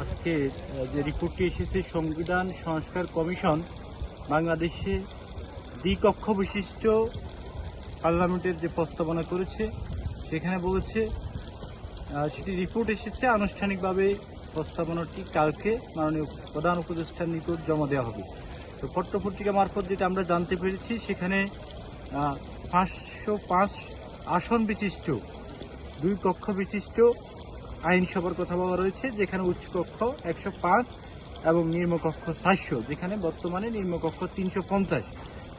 আজকে যে রিপোর্টটি এসেছে, সংবিধান সংস্কার কমিশন বাংলাদেশে দ্বিকক্ষ বিশিষ্ট পার্লামেন্টের যে প্রস্তাবনা করেছে, সেখানে বলেছে সেটি রিপোর্ট এসেছে, আনুষ্ঠানিকভাবে প্রস্তাবনাটি কালকে মাননীয় প্রধান উপদেষ্টার নিকট জমা দেওয়া হবে। তো পত্রপত্রিকা মারফত যেটা আমরা জানতে পেরেছি, সেখানে পাঁচশো পাঁচ আসন বিশিষ্ট, দুই কক্ষ বিশিষ্ট আইনসভার কথা বলা রয়েছে, যেখানে উচ্চ কক্ষ একশো পাঁচ এবং নিম্নকক্ষ চারশো, যেখানে বর্তমানে নিম্নকক্ষ তিনশো পঞ্চাশ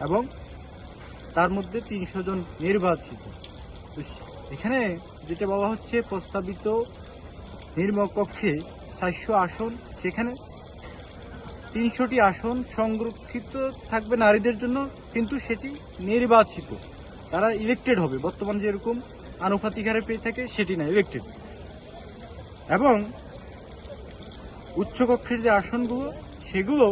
এবং তার মধ্যে তিনশো জন নির্বাচিত। এখানে যেটা বলা হচ্ছে, প্রস্তাবিত নিম্নকক্ষে চারশো আসন, সেখানে তিনশোটি আসন সংরক্ষিত থাকবে নারীদের জন্য, কিন্তু সেটি নির্বাচিত। তারা ইলেক্টেড হবে। বর্তমানে যেরকম আনুপাতিক হারে পেয়ে থাকে, সেটি না ইলেক্টেড এবং উচ্চকক্ষের যে আসনগুলো, সেগুলো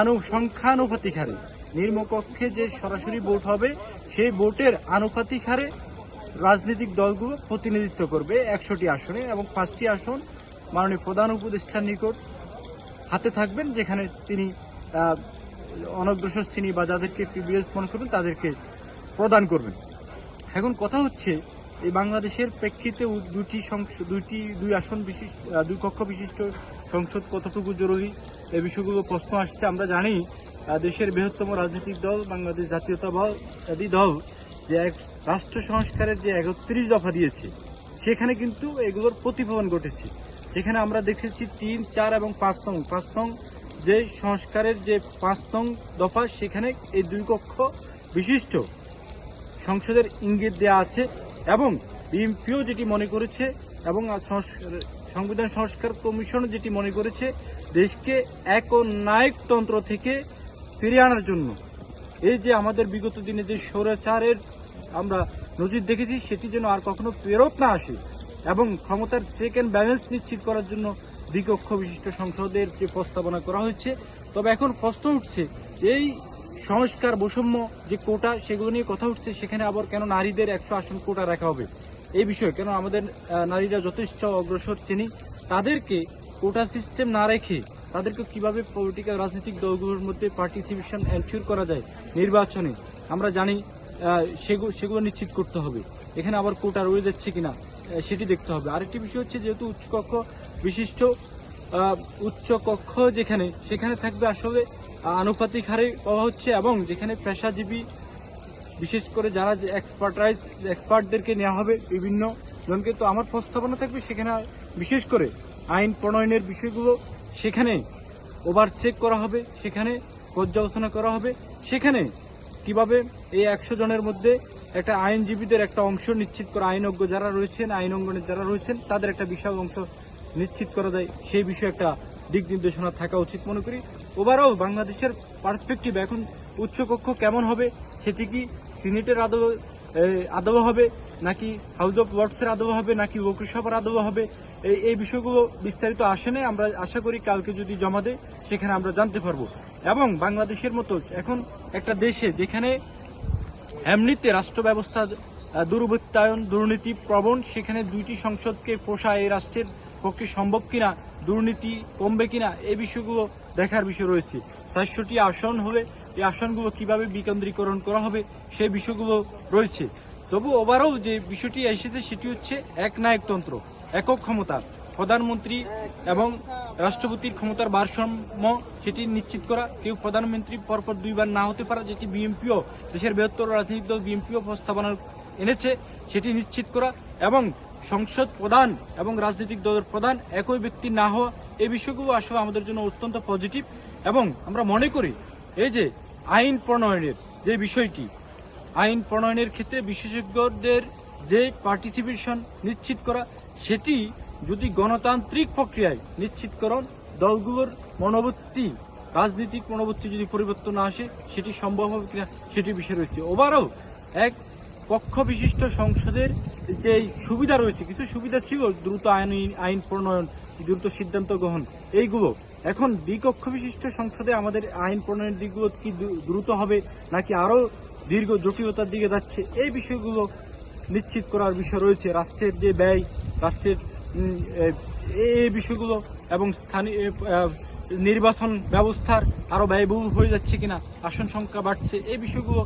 আনু সংখ্যানুপাতিক হারে নিম্নকক্ষে যে সরাসরি ভোট হবে, সেই ভোটের আনুপাতিক হারে রাজনৈতিক দলগুলো প্রতিনিধিত্ব করবে একশোটি আসনে এবং পাঁচটি আসন মাননীয় প্রধান উপদেষ্টার নিকট হাতে থাকবেন, যেখানে তিনি অনগ্রসর শ্রেণি বা যাদেরকে প্রিভিলেজ মনে করবেন, তাদেরকে প্রদান করবেন। এখন কথা হচ্ছে এই বাংলাদেশের প্রেক্ষিতে দুটি দুইটি, দুই আসন বিশিষ্ট দুই কক্ষ বিশিষ্ট সংসদ কতটুকু জরুরি এই বিষয়গুলো প্রশ্ন আসছে। আমরা জানি দেশের বৃহত্তম রাজনৈতিক দল বাংলাদেশ জাতীয়তাবাদী দল যে এক রাষ্ট্র সংস্কারের যে একত্রিশ দফা দিয়েছে, সেখানে কিন্তু এগুলোর প্রতিফলন ঘটেছে। যেখানে আমরা দেখেছি তিন, চার এবং পাঁচ নং। পাঁচ নং যে সংস্কারের যে পাঁচ নং দফা, সেখানে এই দুই কক্ষ বিশিষ্ট সংসদের ইঙ্গিত দেওয়া আছে। এবং বিএনপিও যেটি মনে করেছে এবং সংবিধান সংস্কার কমিশন যেটি মনে করেছে, দেশকে এক ও নায়কতন্ত্র থেকে ফিরিয়ে আনার জন্য। এই যে আমাদের বিগত দিনে যে স্বৈরাচারের আমরা নজির দেখেছি, সেটি যেন আর কখনো ফেরত না আসে এবং ক্ষমতার চেক অ্যান্ড ব্যালেন্স নিশ্চিত করার জন্য দ্বিকক্ষ বিশিষ্ট সংসদের যে প্রস্তাবনা করা হয়েছে, তবে এখন প্রশ্ন উঠছে, এই সংস্কার, বৈষম্য যে কোটা, সেগুলো নিয়ে কথা উঠছে, সেখানে আবার কেন নারীদের একশো আসন কোটা রাখা হবে? এই বিষয়ে কেন আমাদের নারীরা যথেষ্ট অগ্রসর শ্রেণি তাদেরকে কোটা সিস্টেম না রেখে তাদেরকে কীভাবে পলিটিক্যাল রাজনৈতিক দলগুলোর মধ্যে পার্টিসিপেশন এনশিওর করা যায়? নির্বাচনে আমরা জানি সেগুলো সেগুলো নিশ্চিত করতে হবে। এখানে আবার কোটা রয়ে যাচ্ছে কিনা সেটি দেখতে হবে। আরেকটি বিষয় হচ্ছে যেহেতু উচ্চকক্ষ বিশিষ্ট উচ্চকক্ষ যেখানে, সেখানে থাকবে আসলে আনুপাতিক হারে পাওয়া হচ্ছে এবং যেখানে পেশাজীবী, বিশেষ করে যারা যে এক্সপার্টাইজ এক্সপার্টদেরকে নেওয়া হবে বিভিন্ন জনকে, তো আমার প্রস্তাবনা থাকবে সেখানে বিশেষ করে আইন প্রণয়নের বিষয়গুলো সেখানে ওভার চেক করা হবে, সেখানে পর্যালোচনা করা হবে, সেখানে কীভাবে এই একশো জনের মধ্যে একটা আইনজীবীদের একটা অংশ নিশ্চিত করা, আইনজ্ঞ যারা রয়েছেন আইন অঙ্গনের যারা রয়েছেন, তাদের একটা বিশাল অংশ নিশ্চিত করা যায়, সেই বিষয়ে একটা দিক নির্দেশনা থাকা উচিত মনে করি। ওভারঅল বাংলাদেশের পার্সপেক্টিভ এখন উচ্চকক্ষ কেমন হবে, সেটি কি সিনেটের আদৌ আদৌ হবে, নাকি হাউস অফ ওয়ার্ডসের আদৌ হবে, নাকি লোকসভার আদৌ হবে এই বিষয়গুলো বিস্তারিত আসে নাই। আমরা আশা করি কালকে যদি জমা দেয়, সেখানে আমরা জানতে পারব। এবং বাংলাদেশের মতো এখন একটা দেশে যেখানে এমনিতে রাষ্ট্র ব্যবস্থা দুর্বৃত্তায়ন দুর্নীতি প্রবণ সেখানে দুইটি সংসদকে পোষা এই রাষ্ট্রের পক্ষে সম্ভব কিনা দুর্নীতি কমবে কিনা এই বিষয়গুলো দেখার বিষয় রয়েছে। চারশোটি আসন হলে এই আসনগুলো কীভাবে বিকেন্দ্রীকরণ করা হবে সেই বিষয়গুলো রয়েছে। তবু ওভারঅল যে বিষয়টি এসেছে সেটি হচ্ছে এক নায়কতন্ত্র একক ক্ষমতা, প্রধানমন্ত্রী এবং রাষ্ট্রপতির ক্ষমতার ভারসাম্য সেটি নিশ্চিত করা। কেউ প্রধানমন্ত্রী পরপর দুইবার না হতে পারা, যেটি বিএনপিও, দেশের বৃহত্তর রাজনৈতিক দল বিএনপিও প্রস্তাবনা এনেছে, সেটি নিশ্চিত করা এবং সংসদ প্রধান এবং রাজনৈতিক দলের প্রধান একই ব্যক্তি না হওয়া এই বিষয়গুলো আসলে আমাদের জন্য অত্যন্ত পজিটিভ এবং আমরা মনে করি এই যে আইন প্রণয়নের যে বিষয়টি, আইন প্রণয়নের ক্ষেত্রে বিশেষজ্ঞদের যে পার্টিসিপেশন নিশ্চিত করা, সেটি যদি গণতান্ত্রিক প্রক্রিয়ায় নিশ্চিতকরণ, দলগুলোর মনোবৃত্তি, রাজনৈতিক মনোবৃত্তি যদি পরিবর্তন না আসে, সেটি সম্ভব হবে কিনা সেটি বিষয় রয়েছে। ওভারঅল এক পক্ষ বিশিষ্ট সংসদের যে সুবিধা রয়েছে, কিছু সুবিধা ছিল, দ্রুত আইন আইন প্রণয়ন, দ্রুত সিদ্ধান্ত গ্রহণ, এইগুলো। এখন দ্বিকক্ষ বিশিষ্ট সংসদে আমাদের আইন প্রণয়নের দিকগুলো কি দ্রুত হবে, নাকি আরও দীর্ঘ জটিলতার দিকে যাচ্ছে, এই বিষয়গুলো নিশ্চিত করার বিষয় রয়েছে। রাষ্ট্রের যে ব্যয়, রাষ্ট্রের এই বিষয়গুলো এবং স্থানীয় নির্বাচন ব্যবস্থার আরও ব্যয়বহুল হয়ে যাচ্ছে কিনা, আসন সংখ্যা বাড়ছে, এই বিষয়গুলো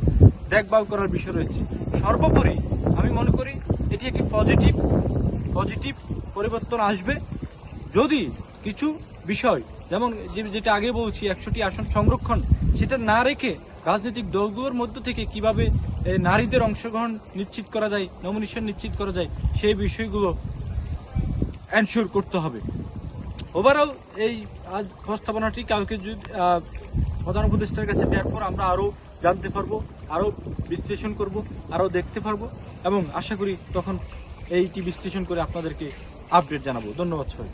দেখভাল করার বিষয় রয়েছে। সর্বোপরি আমি মনে করি এটি একটি পজিটিভ পজিটিভ পরিবর্তন আসবে। যদি কিছু বিষয়, যেমন যেটা আগে বলছি, একশোটি আসন সংরক্ষণ, সেটা না রেখে রাজনৈতিক দলগুলোর মধ্য থেকে কীভাবে নারীদের অংশগ্রহণ নিশ্চিত করা যায় নমিনেশন নিশ্চিত করা যায়, সেই বিষয়গুলো এনশিওর করতে হবে। ওভারঅল এই প্রস্তাবনাটি কালকে যদি প্রধান উপদেষ্টার কাছে দেওয়ার পর আমরা আরও জানতে পারব, আরও বিশ্লেষণ করব, আরও দেখতে পারব এবং আশা করি তখন এইটি বিশ্লেষণ করে আপনাদেরকে আপডেট জানাব। ধন্যবাদ সবাই